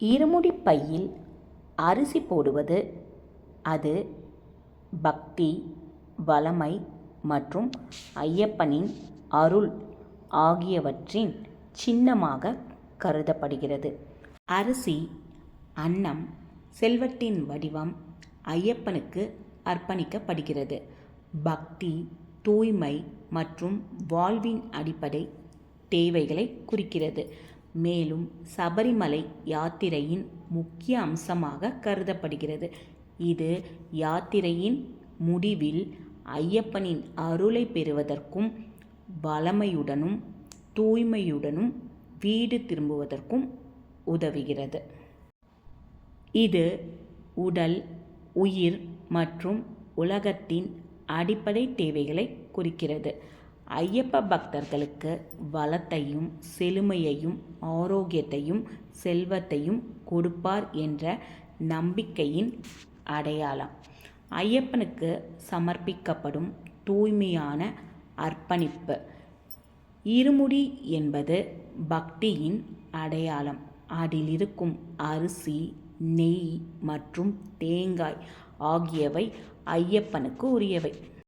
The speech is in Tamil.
இருமுடி பையில் அரிசி போடுவது அது பக்தி வளமை மற்றும் ஐயப்பனின் அருள் ஆகியவற்றின் சின்னமாக கருதப்படுகிறது. அரிசி அன்னம் செல்வத்தின் வடிவம் ஐயப்பனுக்கு அர்ப்பணிக்கப்படுகிறது. பக்தி தூய்மை மற்றும் வாழ்வின் அடிப்படை தேவைகளை குறிக்கிறது. மேலும் சபரிமலை யாத்திரையின் முக்கிய அம்சமாக கருதப்படுகிறது. இது யாத்திரையின் முடிவில் ஐயப்பனின் அருளை பெறுவதற்கும் வளமையுடனும் தூய்மையுடனும் வீடு திரும்புவதற்கும் உதவுகிறது. இது உடல் உயிர் மற்றும் உலகத்தின் அடிப்படை தேவைகளை குறிக்கிறது. ஐயப்ப பக்தர்களுக்கு வளத்தையும் செழுமையையும் ஆரோக்கியத்தையும் செல்வத்தையும் கொடுப்பார் என்ற நம்பிக்கையின் அடையாளம். ஐயப்பனுக்கு சமர்ப்பிக்கப்படும் தூய்மையான அர்ப்பணிப்பு. இருமுடி என்பது பக்தியின் அடையாளம். அதில் இருக்கும் அரிசி நெய் மற்றும் தேங்காய் ஆகியவை ஐயப்பனுக்கு உரியவை.